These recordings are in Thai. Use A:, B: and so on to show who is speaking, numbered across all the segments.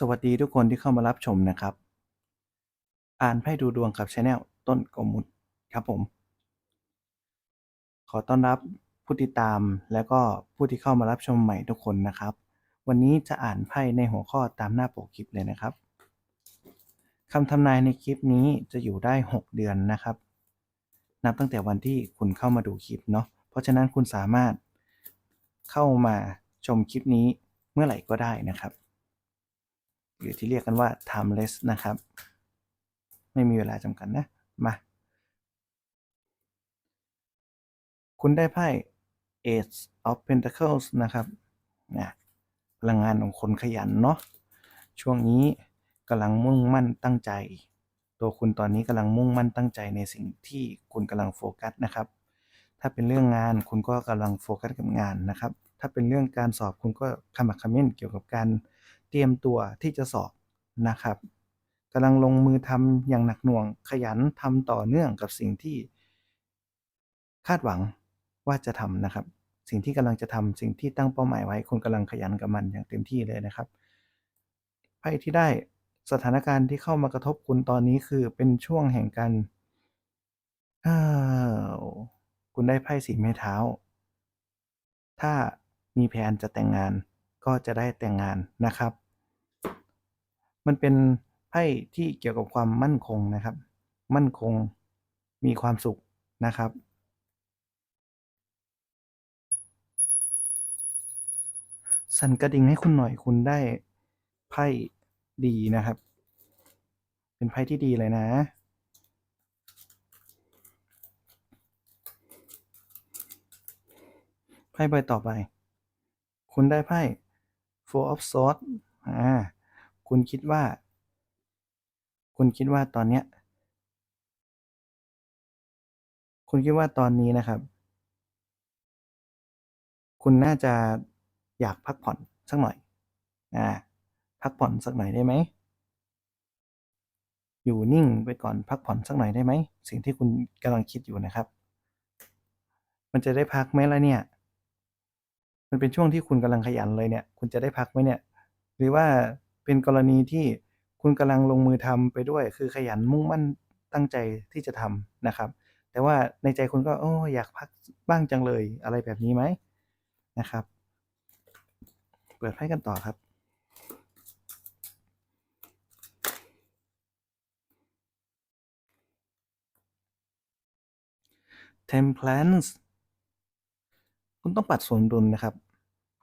A: สวัสดีทุกคนที่เข้ามารับชมนะครับ อ่านไพ่ดูดวงกับช anel ต้นกมุดครับผม ขอต้อนรับผู้ติดตามและก็ผู้ที่เข้ามารับชมใหม่ทุกคนนะครับ วันนี้จะอ่านไพ่ในหัวข้อตามหน้าปกคลิปเลยนะครับคำทำนายในคลิปนี้จะอยู่ได้ 6 เดือนนะครับ นับตั้งแต่วันที่คุณเข้ามาดูคลิปเนาะ เพราะฉะนั้นคุณสามารถเข้ามาชมคลิปนี้เมื่อไหร่ก็ได้นะครับ รือที่เรียกกันว่า timeless นะครับ ไม่มีเวลาจำกัดนะ มา คุณได้ไพ่ Ace of Pentacles นะครับนะพลังงานของคนขยันเนาะช่วงนี้กำลังมุ่งมั่นตั้งใจ ตัวคุณตอนนี้กำลังมุ่งมั่นตั้งใจในสิ่งที่คุณกำลังโฟกัสนะครับ ถ้าเป็นเรื่องงานคุณก็กำลังโฟกัสกับงานนะครับ ถ้าเป็นเรื่องการสอบคุณก็ขมักเขม้นเกี่ยวกับการ เตรียมตัวที่จะสอบนะครับกำลังลงมือทำอย่างหนักหน่วง ขยันทำต่อเนื่องกับสิ่งที่คาดหวังว่าจะทำนะครับ สิ่งที่กำลังจะทำสิ่งที่ตั้งเป้าหมายไว้คุณกำลังขยันกับมันอย่างเต็มที่เลยนะครับไพ่ที่ได้สถานการณ์ที่เข้ามากระทบคุณตอนนี้คือเป็นช่วงแห่งการคุณได้ไพ่สีไม้เท้า ถ้ามีแผนจะแต่งงาน ก็จะได้แต่งงานนะครับ มันเป็นไพ่ที่เกี่ยวกับความมั่นคงนะครับ มั่นคงมีความสุขนะครับ สั่นกระดิ่งให้คุณหน่อยคุณได้ไพ่ดีนะครับ เป็นไพ่ที่ดีเลยนะไพ่ใบต่อไป คุณได้ไพ่ Four of Swords อ่าคุณคิดว่า คุณคิดว่าตอนเนี้ย คุณคิดว่าตอนนี้นะครับ คุณน่าจะอยากพักผ่อนสักหน่อยอ่าพักผ่อนสักหน่อยได้ไหม อยู่นิ่งไปก่อนพักผ่อนสักหน่อยได้ไหม สิ่งที่คุณกำลังคิดอยู่นะครับ มันจะได้พักไหมล่ะเนี่ย มันเป็นช่วงที่คุณกำลังขยันเลยเนี่ย คุณจะได้พักไหมเนี่ย หรือว่าเป็นกรณีที่คุณกำลังลงมือทำไปด้วย คือขยันมุ่งมั่นตั้งใจที่จะทำนะครับ แต่ว่าในใจคุณก็โอ้อยากพักบ้างจังเลยอะไรแบบนี้ไหมนะครับ เปิดไพ่กันต่อครับ Temperance คุณต้องปัดสมดุลนะครับ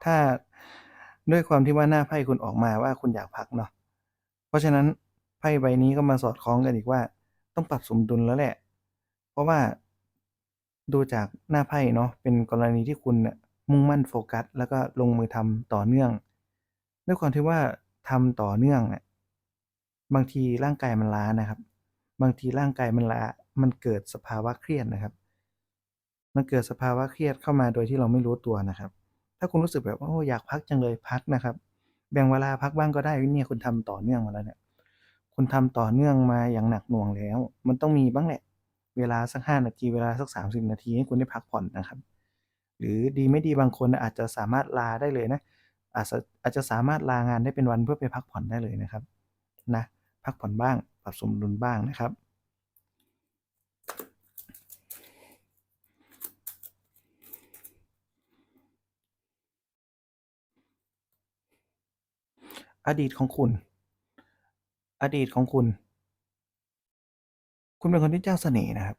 A: ถ้าด้วยความที่ว่าหน้าไพ่คุณออกมาว่าคุณอยากพักเนาะเพราะฉะนั้นไพ่ใบนี้ก็มาสอดคล้องกันอีกว่า ต้องปรับสมดุลแล้วแหละ เพราะว่าดูจากหน้าไพ่เนาะเป็นกรณีที่คุณเนี่ยมุ่งมั่นโฟกัส แล้วก็ลงมือทำต่อเนื่อง ด้วยความที่ว่าทำต่อเนื่องเนี่ยบางทีร่างกายมันล้านะครับ บางทีร่างกายมันล้ามันเกิดสภาวะเครียดนะครับ มันเกิดสภาวะเครียดเข้ามาโดยที่เราไม่รู้ตัวนะครับ ถ้าคุณรู้สึกแบบว่าโอ้อยากพักจังเลยพักนะครับ แบ่งเวลาพักบ้างก็ได้เนี่ยคุณทำต่อเนื่องมาแล้วเนี่ย คุณทำต่อเนื่องมาอย่างหนักหน่วงแล้ว มันต้องมีบ้างแหละ เวลาสักห้านาทีเวลาสักสามสิบนาทีให้คุณได้พักผ่อนนะครับ หรือดีไม่ดีบางคนอาจจะสามารถลาได้เลยนะ อาจจะอาจจะสามารถลางานได้เป็นวันเพื่อไปพักผ่อนได้เลยนะครับ นะ พักผ่อนบ้าง ปรับสมดุลบ้างนะครับ อดีตของคุณ อดีตของคุณ คุณเป็นคนที่เจ้าเสน่ห์นะครับ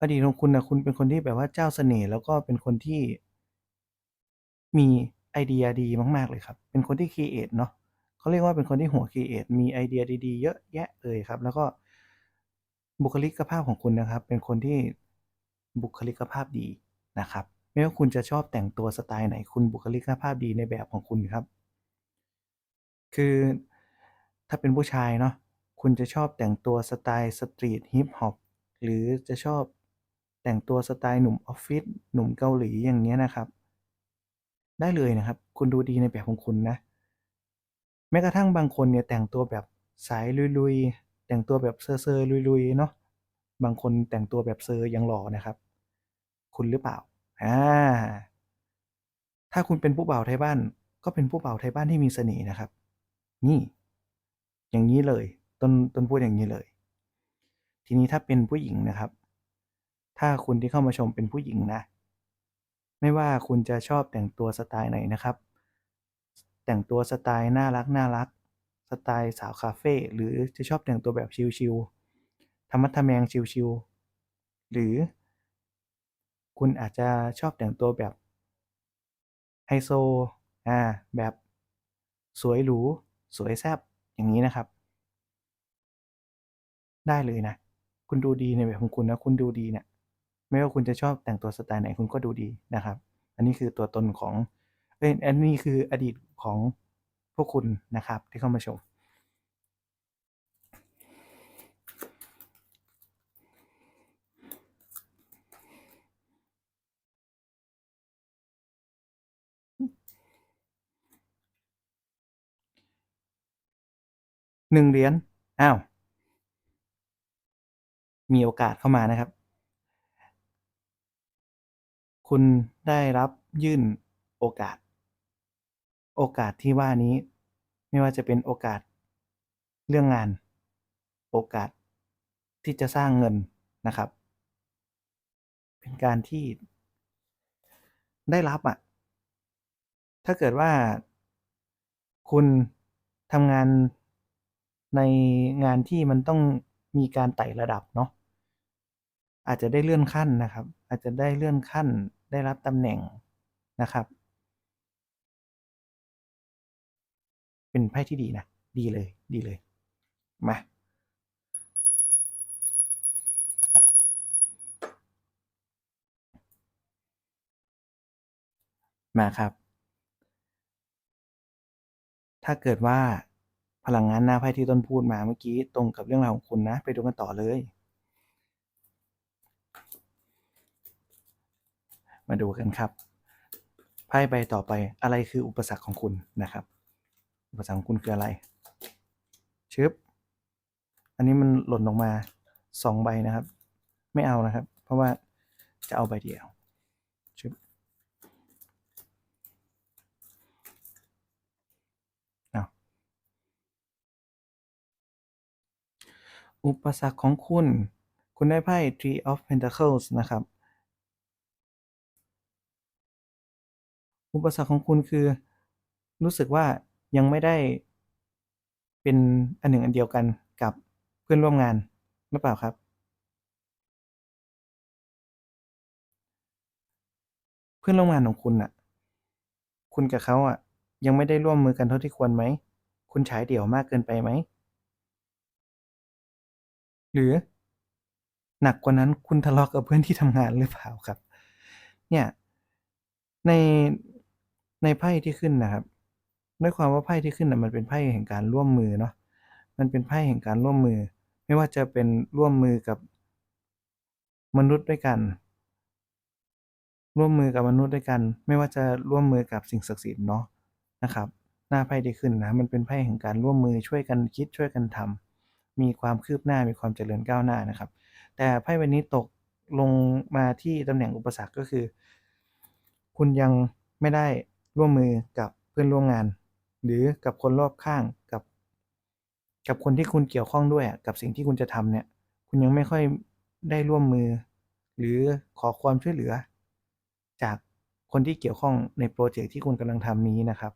A: อดีตของคุณนะคุณเป็นคนที่แบบว่าเจ้าเสน่ห์แล้วก็เป็นคนที่มีไอเดียดีมาก ๆ เลยครับ เป็นคนที่ครีเอทเนาะเขาเรียกว่าเป็นคนที่หัวครีเอทมีไอเดียดีๆ เยอะแยะเลยครับ แล้วก็บุคลิกภาพของคุณนะครับ เป็นคนที่บุคลิกภาพดีนะครับ ไม่ว่าคุณจะชอบแต่งตัวสไตล์ไหนคุณบุคลิกภาพดีในแบบของคุณครับ คือถ้าเป็นผู้ชายเนาะคุณจะชอบแต่งตัวสไตล์สตรีทฮิปฮอปหรือจะชอบแต่งตัวสไตล์หนุ่มออฟฟิศหนุ่มเกาหลีอย่างเงี้ยนะครับ ได้เลยนะครับ คุณดูดีในแบบของคุณนะ แม้กระทั่งบางคนเนี่ยแต่งตัวแบบสายลุยๆ แต่งตัวแบบเซอร์ๆลุยๆเนาะบางคนแต่งตัวแบบเซอร์ยังหล่อนะครับ คุณหรือเปล่าอ่าถ้าคุณเป็นผู้บ่าวไทยบ้าน ก็เป็นผู้บ่าวไทยบ้านที่มีเสน่ห์นะครับ นี่ อย่างนี้เลย ต้นต้นพูดอย่างนี้เลย ทีนี้ถ้าเป็นผู้หญิงนะครับ ถ้าคุณที่เข้ามาชมเป็นผู้หญิงนะ ไม่ว่าคุณจะชอบแต่งตัวสไตล์ไหนนะครับ แต่งตัวสไตล์น่ารักน่ารัก สไตล์สาวคาเฟ่หรือจะชอบแต่งตัวแบบชิลๆธรรมะทะแมงชิลๆหรือ คุณอาจจะชอบแต่งตัวแบบไฮโซ อ่า แบบสวยหรู สวยแซบอย่างนี้นะครับ ได้เลยนะ คุณดูดีในแบบของคุณนะ คุณดูดีเนี่ยไม่ว่าคุณจะชอบแต่งตัวสไตล์ไหนคุณก็ดูดีนะครับ อันนี้คือตัวตนของเอ้ยอันนี้คืออดีตของพวกคุณนะครับที่เข้ามาชม หนึ่งเหรียญอ้าว มีโอกาสเข้ามานะครับ คุณได้รับยื่นโอกาส โอกาสที่ว่านี้ ไม่ว่าจะเป็นโอกาสเรื่องงาน โอกาสที่จะสร้างเงินนะครับ เป็นการที่ได้รับอะถ้าเกิดว่าคุณทำงาน ในงานที่มันต้องมีการไต่ระดับเนาะอาจจะได้เลื่อนขั้นนะครับ อาจจะได้เลื่อนขั้นได้รับตำแหน่งนะครับ เป็นไพ่ที่ดีนะ ดีเลยดีเลย มามาครับ ถ้าเกิดว่า พลังงานหน้าไพ่ที่ต้นพูดมาเมื่อกี้ตรงกับเรื่องราวของคุณนะ ไปดูกันต่อเลย มาดูกันครับไพ่ใบต่อไปอะไรคืออุปสรรคของคุณนะครับ อุปสรรคของคุณคืออะไรชึบอันนี้มันหล่นลงมาสองใบนะครับ ไม่เอานะครับ เพราะว่าจะเอาใบเดียว ชึบ อ้าว อุปสรรคของคุณ คุณได้ไพ่ Three of Pentacles นะครับ อุปสรรคของคุณคือ รู้สึกว่ายังไม่ได้เป็นอันหนึ่งอันเดียวกันกับเพื่อนร่วมงานหรือเปล่าครับ เพื่อนร่วมงานของคุณน่ะ คุณกับเขาอะ ยังไม่ได้ร่วมมือกันเท่าที่ควรไหม คุณฉายเดี่ยวมากเกินไปไหม หรือหนักกว่านั้นคุณทะเลาะกับเพื่อนที่ทำงานหรือเปล่าครับ เนี่ยในในไพ่ที่ขึ้นนะครับด้วยความว่าไพ่ที่ขึ้นน่ะมันเป็นไพ่แห่งการร่วมมือเนาะมันเป็นไพ่แห่งการร่วมมือ ไม่ว่าจะเป็นร่วมมือกับมนุษย์ด้วยกัน ร่วมมือกับมนุษย์ด้วยกัน ไม่ว่าจะร่วมมือกับสิ่งศักดิ์สิทธิ์เนาะนะครับ หน้าไพ่ที่ขึ้นนะมันเป็นไพ่แห่งการร่วมมือช่วยกันคิดช่วยกันทำ มีความคืบหน้ามีความเจริญก้าวหน้านะครับ แต่ไพ่ใบนี้ตกลงมาที่ตำแหน่งอุปสรรคก็คือ คุณยังไม่ได้ร่วมมือกับเพื่อนร่วมงาน หรือกับคนรอบข้างกับ กับคนที่คุณเกี่ยวข้องด้วยกับสิ่งที่คุณจะทำเนี่ย คุณยังไม่ค่อยได้ร่วมมือ หรือขอความช่วยเหลือ จากคนที่เกี่ยวข้องในโปรเจกต์ที่คุณกำลังทำนี้นะครับ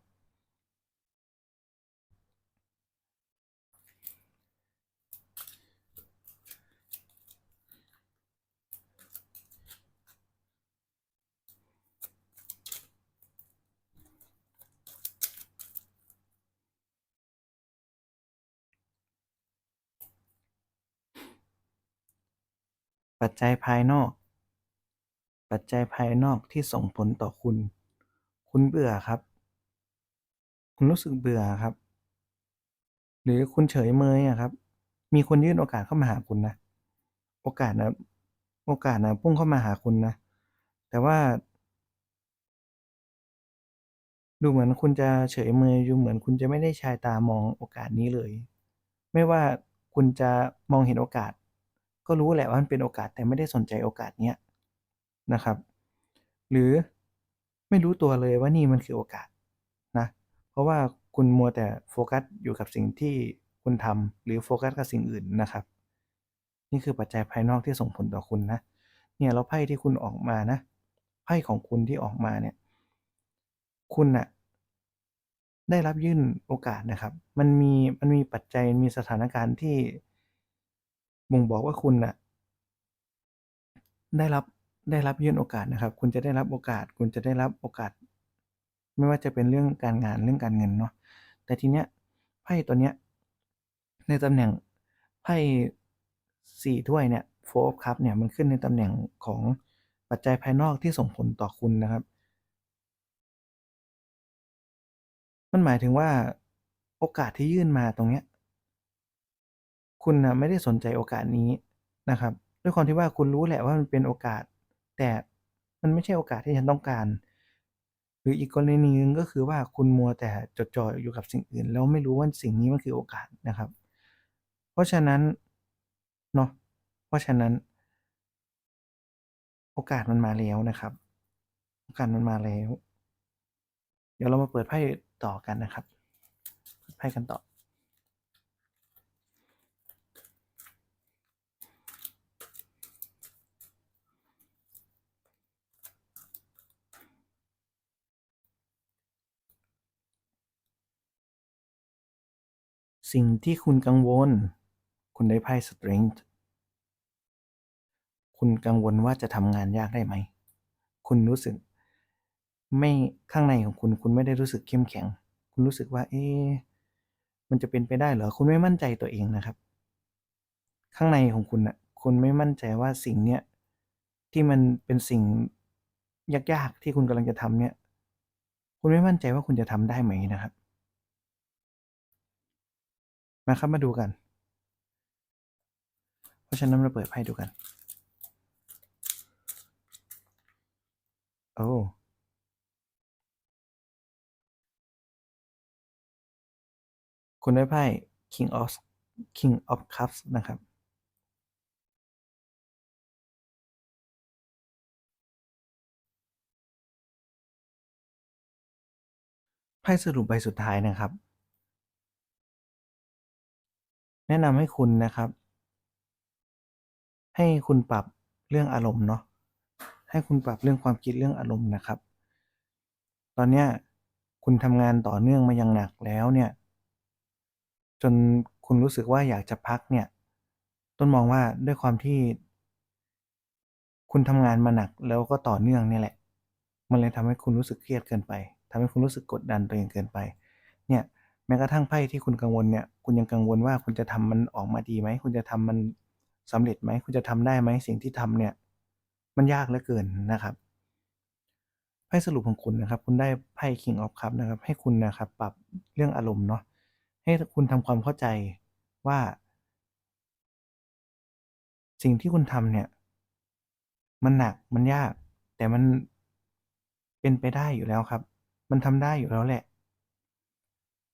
A: ปัจจัยภายนอก ปัจจัยภายนอกที่ส่งผลต่อคุณ คุณเบื่อครับ คุณรู้สึกเบื่อครับ หรือคุณเฉยเมยอะครับ มีคนยื่นโอกาสเข้ามาหาคุณนะ โอกาสนะโอกาสนะพุ่งเข้ามาหาคุณนะ แต่ว่า ดูเหมือนคุณจะเฉยเมยดูเหมือนคุณจะไม่ได้ชายตามองโอกาสนี้เลย ไม่ว่าคุณจะมองเห็นโอกาส ก็รู้แหละว่ามันเป็นโอกาสแต่ไม่ได้สนใจโอกาสเนี้ยนะครับ หรือไม่รู้ตัวเลยว่านี่มันคือโอกาสนะเพราะว่าคุณมัวแต่โฟกัสอยู่กับสิ่งที่คุณทำหรือโฟกัสกับสิ่งอื่นนะครับ นี่คือปัจจัยภายนอกที่ส่งผลต่อคุณนะเนี่ยแล้วไพ่ที่คุณออกมานะไพ่ของคุณที่ออกมาเนี่ย คุณน่ะได้รับยื่นโอกาสนะครับ มันมีมันมีปัจจัยมีสถานการณ์ที่ บ่งบอกว่าคุณน่ะได้รับได้รับยื่นโอกาสนะครับ คุณจะได้รับโอกาส คุณจะได้รับโอกาส ไม่ว่าจะเป็นเรื่องการงานเรื่องการเงินเนาะแต่ทีเนี้ยไพ่ตัวเนี้ยในตำแหน่งไพ่สี่ถ้วยเนี่ยโฟร์คัพเนี่ยมันขึ้นในตำแหน่งของปัจจัยภายนอกที่ส่งผลต่อคุณนะครับ มันหมายถึงว่าโอกาสที่ยื่นมาตรงเนี้ย คุณนะไม่ได้สนใจโอกาสนี้นะครับ ด้วยความที่ว่าคุณรู้แหละว่ามันเป็นโอกาส แต่มันไม่ใช่โอกาสที่ฉันต้องการ หรืออีกกรณีหนึงก็คือว่าคุณมัวแต่จดจ่ออยู่กับสิ่งอื่น แล้วไม่รู้ว่าสิ่งนี้มันคือโอกาสนะครับ เพราะฉะนั้นเนาะเพราะฉะนั้น โอกาสมันมาแล้วนะครับ โอกาสมันมาแล้ว เดี๋ยวเรามาเปิดไพ่ต่อกันนะครับ ไพ่กันต่อ สิ่งที่คุณกังวล คุณได้ไพ่ Strength คุณกังวลว่าจะทำงานยากได้ไหม คุณรู้สึก ไม่ข้างในของคุณคุณไม่ได้รู้สึกเข้มแข็ง คุณรู้สึกว่า เอ๊ะมันจะเป็นไปได้เหรอ คุณไม่มั่นใจตัวเองนะครับ ข้างในของคุณน่ะคุณไม่มั่นใจว่าสิ่งเนี้ยที่มันเป็นสิ่งยากๆที่คุณกำลังจะทำเนี่ย คุณไม่มั่นใจว่าคุณจะทำได้ไหมนะครับ มาครับมาดูกัน เพราะฉะนั้นเราเปิดไพ่ดูกัน โอ้คุณได้ไพ่ King of King of Cups นะครับ ไพ่สรุปใบสุดท้ายนะครับ แนะนำให้คุณนะครับ ให้คุณปรับเรื่องอารมณ์เนาะให้คุณปรับเรื่องความคิดเรื่องอารมณ์นะครับ ตอนเนี้ยคุณทำงานต่อเนื่องมาอย่างหนักแล้วเนี่ย จนคุณรู้สึกว่าอยากจะพักเนี่ย ต้นมองว่าด้วยความที่ คุณทำงานมาหนักแล้วก็ต่อเนื่องเนี่ยแหละ มันเลยทำให้คุณรู้สึกเครียดเกินไปทำให้คุณรู้สึกกดดันตัวเองเกินไป เนี่ยแม้กระทั่งไพ่ที่คุณกังวลเนี่ย คุณยังกังวลว่าคุณจะทำมันออกมาดีไหม คุณจะทำมันสำเร็จไหม คุณจะทำได้ไหม สิ่งที่ทำเนี่ย มันยากเหลือเกินนะครับไพ่สรุปของคุณนะครับ คุณได้ไพ่ King of Cup นะครับ ให้คุณนะครับ ปรับเรื่องอารมณ์เนาะ ให้คุณทำความเข้าใจว่า สิ่งที่คุณทำเนี่ย มันหนัก มันยาก แต่มันเป็นไปได้อยู่แล้วครับ มันทำได้อยู่แล้วแหละ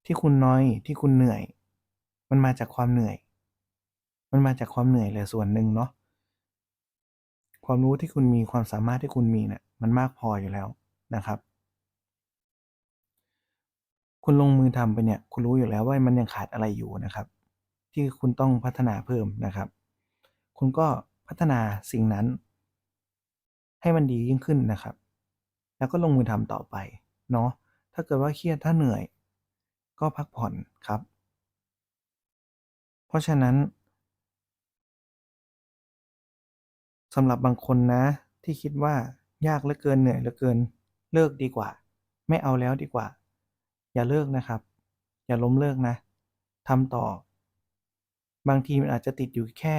A: ที่คุณน้อย ที่คุณเหนื่อย มันมาจากความเหนื่อย มันมาจากความเหนื่อยเลยส่วนหนึ่งเนาะความรู้ที่คุณมีความสามารถที่คุณมีเนี่ยมันมากพออยู่แล้วนะครับ คุณลงมือทำไปเนี่ย คุณรู้อยู่แล้วว่ามันยังขาดอะไรอยู่นะครับ ที่คุณต้องพัฒนาเพิ่มนะครับ คุณก็พัฒนาสิ่งนั้น ให้มันดียิ่งขึ้นนะครับ แล้วก็ลงมือทำต่อไป เนาะถ้าเกิดว่าเครียดถ้าเหนื่อย ก็พักผ่อนครับ ราะฉะนั้นสำหรับบางคนนะ ที่คิดว่ายากเหลือเกินเหนื่อยเหลือเกิน เลิกดีกว่า ไม่เอาแล้วดีกว่า อย่าเลิกนะครับ อย่าล้มเลิกนะทำต่อ บางทีมันอาจจะติดอยู่แค่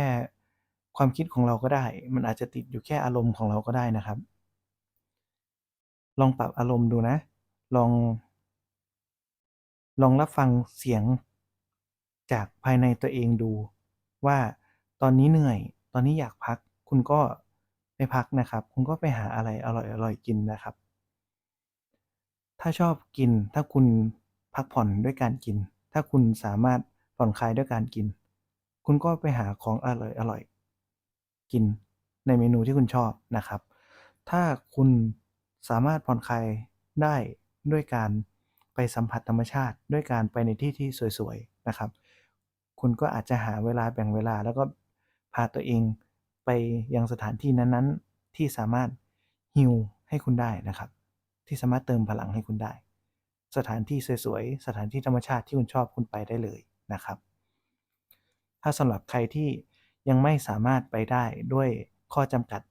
A: ความคิดของเราก็ได้ มันอาจจะติดอยู่แค่อารมณ์ของเราก็ได้นะครับ ลองปรับอารมณ์ดูนะ ลอง ลองรับฟังเสียง จากภายในตัวเองดู ว่าตอนนี้เหนื่อย ตอนนี้อยากพัก คุณก็ไปพักนะครับ คุณก็ไปหาอะไรอร่อยๆกินนะครับ ถ้าชอบกิน ถ้าคุณพักผ่อนด้วยการกิน ถ้าคุณสามารถผ่อนคลายด้วยการกิน คุณก็ไปหาของอร่อยๆกินในเมนูที่คุณชอบนะครับ ถ้าคุณสามารถผ่อนคลายได้ด้วยการไปสัมผัสธรรมชาติ ด้วยการไปในที่ที่สวยๆนะครับ คุณก็อาจจะหาเวลาแบ่งเวลา แล้วก็พาตัวเองไปยังสถานที่นั้นๆ ที่สามารถฮิลให้คุณได้นะครับ ที่สามารถเติมพลังให้คุณได้ สถานที่สวยๆ สถานที่ธรรมชาติที่คุณชอบคุณไปได้เลยนะครับ ถ้าสำหรับใครที่ยังไม่สามารถไปได้ด้วยข้อจำกัด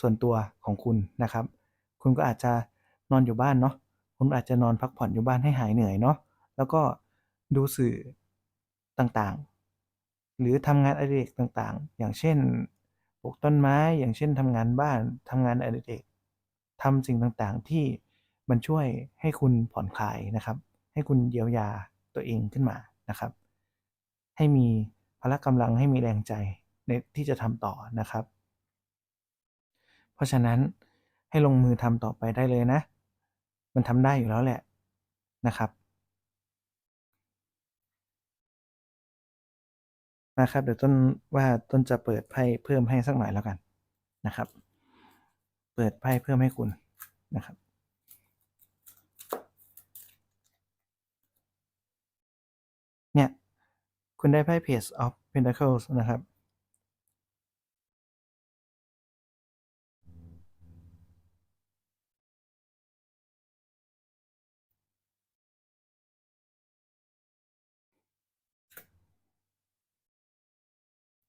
A: ส่วนตัวของคุณนะครับ คุณก็อาจจะนอนอยู่บ้านเนาะ คุณอาจจะนอนพักผ่อนอยู่บ้านให้หายเหนื่อยเนาะ แล้วก็ดูสื่อ ต่างๆ หรือทำงานอดิเรกต่างๆ อย่างเช่นปลูกต้นไม้ อย่างเช่นทำงานบ้านทำงานอดิเรกทำสิ่งต่างๆ ที่มันช่วยให้คุณผ่อนคลายนะครับ ให้คุณเยียวยาตัวเองขึ้นมานะครับ ให้มีพละกำลังให้มีแรงใจในที่จะทำต่อนะครับ เพราะฉะนั้นให้ลงมือทำต่อไปได้เลยนะ มันทำได้อยู่แล้วแหละนะครับ นะครับ เดี๋ยวต้นว่าต้นจะเปิดไพ่เพิ่มให้สักหน่อยแล้วกันนะครับ เปิดไพ่เพิ่มให้คุณนะครับเนี่ย คุณได้ไพ่ Page of Pentacles นะครับ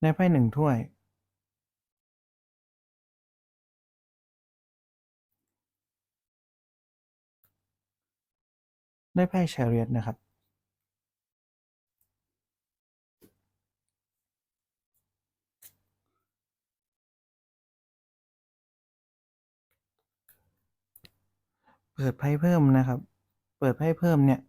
A: ได้ไพ่หนึ่งถ้วย ได้ไพ่ Chariot นะครับ เปิดไพ่เพิ่มนะครับ เปิดไพ่เพิ่มเนี่ย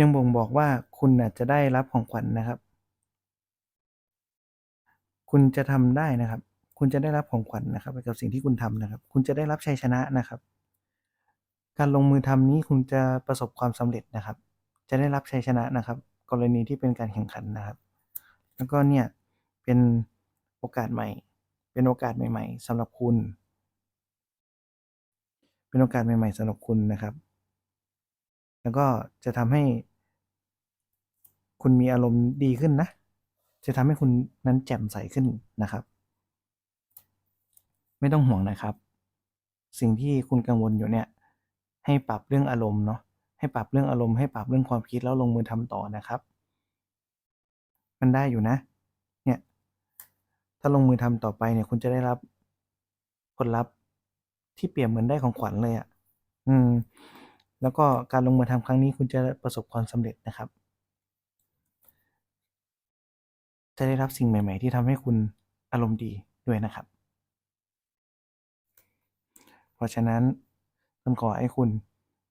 A: ยังบ่งบอกว่าคุณอาจจะได้รับของขวัญนะครับ คุณจะทำได้นะครับ คุณจะได้รับของขวัญนะครับกับสิ่งที่คุณทำนะครับ คุณจะได้รับชัยชนะนะครับ การลงมือทำนี้คุณจะประสบความสำเร็จนะครับ จะได้รับชัยชนะนะครับ กรณีที่เป็นการแข่งขันนะครับ แล้วก็เนี่ยเป็นโอกาสใหม่ เป็นโอกาสใหม่ ๆสำหรับคุณ เป็นโอกาสใหม่ ๆสำหรับคุณนะครับ แล้วก็จะทำให้ คุณมีอารมณ์ดีขึ้นนะ จะทำให้คุณนั้นแจ่มใสขึ้นนะครับ ไม่ต้องห่วงนะครับ สิ่งที่คุณกังวลอยู่เนี่ย ให้ปรับเรื่องอารมณ์เนาะให้ปรับเรื่องอารมณ์ให้ปรับเรื่องความคิดแล้วลงมือทำต่อนะครับ มันได้อยู่นะเนี่ยถ้าลงมือทำต่อไปเนี่ย คุณจะได้รับผลลัพธ์ที่เปรียบเหมือนได้ของขวัญเลยอะ่ะ อืม แล้วก็การลงมือทำครั้งนี้คุณจะประสบความสำเร็จนะครับ จะได้รับสิ่งใหม่ ๆ ที่ทำให้คุณอารมณ์ดีด้วยนะครับ เพราะฉะนั้นต้นขอให้คุณ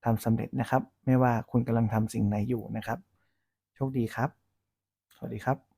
A: ทำสำเร็จนะครับ ไม่ว่าคุณกำลังทำสิ่งไหนอยู่นะครับ โชคดีครับ สวัสดีครับ